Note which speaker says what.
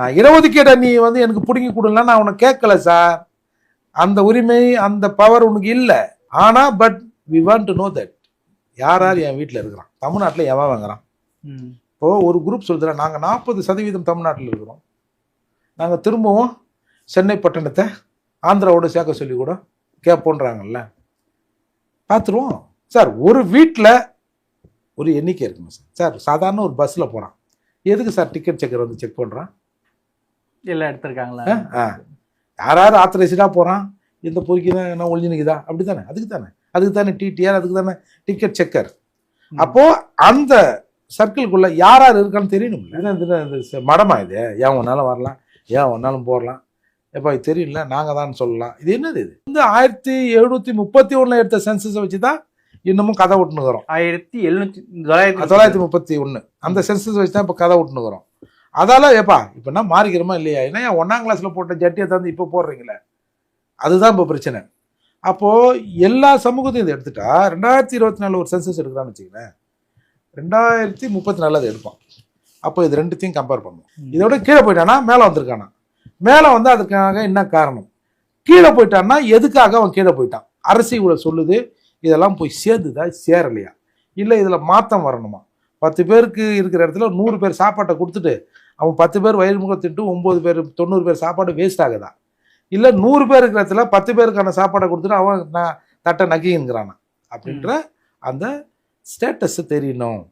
Speaker 1: நான் இடஒதுக்கீடை நீ வந்து எனக்கு பிடுங்கி கொடுலாம் நான் உனக்கு கேட்கல சார் அந்த உரிமை அந்த பவர் உனக்கு இல்லை. ஆனா but we want to know that யார் யார் என் வீட்டில் இருக்கிறான்? தமிழ்நாட்டில் எவன் வாங்குறான்?
Speaker 2: ம்.
Speaker 1: இப்போ ஒரு குரூப் சொல்லுதுல நாங்கள் நாற்பது சதவீதம் தமிழ்நாட்டில் இருக்கிறோம். நாங்கள் திரும்பவும் சென்னை பட்டணத்தை ஆந்திராவோட சேர்க்க சொல்லி கூட கேட்போன்றாங்கல்ல பார்த்துருவோம் சார் ஒரு வீட்டில் ஒரு எண்ணிக்கை இருக்குங்க சார் சார் சாதாரண ஒரு பஸ்ஸில் போகிறான் எதுக்கு சார் டிக்கெட் செக்கர் வந்து செக் பண்ணுறான்
Speaker 2: எல்லாம் எடுத்திருக்காங்களா?
Speaker 1: ஆ யார் யார் ஆத்தரைஸ்டாக போகிறான் இந்த பொறுக்கி தான் என்ன ஒழிஞ்சு நிற்குதா அப்படி தானே அதுக்கு தானே அதுக்கு தானே டிடிஆர் அதுக்கு தானே டிக்கெட் செக்கர்
Speaker 2: ம்.
Speaker 1: அப்போ அந்த சர்க்கிள்குள்ள யார் யார் இருக்கான்னு தெரியணும் ச- மடமா இது? ஏன் ஒன்னாலும் வரலாம்? ஏன் ஒன்னாலும் போடலாம் எப்பா இது தெரியல நாங்கள் தான் சொல்லலாம். இது என்னது இது? இந்த ஆயிரத்தி எழுநூத்தி முப்பத்தி ஒண்ணுல எடுத்த சென்சஸை வச்சு தான் இன்னமும் கதை விட்டுனுக்குறோம்
Speaker 2: ஆயிரத்தி எழுநூத்தி தொள்ளாயிரத்தி
Speaker 1: தொள்ளாயிரத்தி முப்பத்தி ஒன்று அந்த சென்சஸ் வச்சு தான் இப்போ கதை விட்டுனுக்குறோம் அதால ஏப்பா இப்போ என்ன மாறிக்கிறோமா இல்லையா? என்ன ஏன் ஒன்றாம் கிளாஸில் போட்ட ஜட்டியை தந்து இப்போ போடுறீங்களே? அதுதான் இப்போ பிரச்சனை. அப்போது எல்லா சமூகத்தையும் இதை எடுத்துட்டா ரெண்டாயிரத்தி இருபத்தி நாலு ஒரு சென்சஸ் எடுக்கிறான்னு வச்சுக்கங்களேன். ரெண்டாயிரத்தி முப்பத்தி நாலு அது எடுப்பான். அப்போ இது ரெண்டுத்தையும் கம்பேர் பண்ணும்.
Speaker 2: ம்.
Speaker 1: இதோட கீழே போயிட்டானா மேலே வந்திருக்கானா? மேலே வந்து அதுக்காக என்ன காரணம்? கீழே போயிட்டான்னா எதுக்காக அவன் கீழே போயிட்டான்? அரசு இவ்வளோ சொல்லுது இதெல்லாம் போய் சேர்ந்துதா சேரலையா? இல்லை இதில் மாற்றம் வரணுமா? பத்து பேருக்கு இருக்கிற இடத்துல நூறு பேர் சாப்பாட்டை கொடுத்துட்டு அவன் பத்து பேர் வயிறு முகம் திட்டு ஒம்பது பேர் தொண்ணூறு பேர் சாப்பாடு வேஸ்ட் ஆகுதா இல்லை நூறு பேர் இருக்கிற இடத்துல பத்து பேருக்கான சாப்பாடை கொடுத்துட்டு அவன் நான் தட்டை நக்கிங்கிறானா அப்படின்ற அந்த ஸ்டேட்டஸ் தெரியணும்.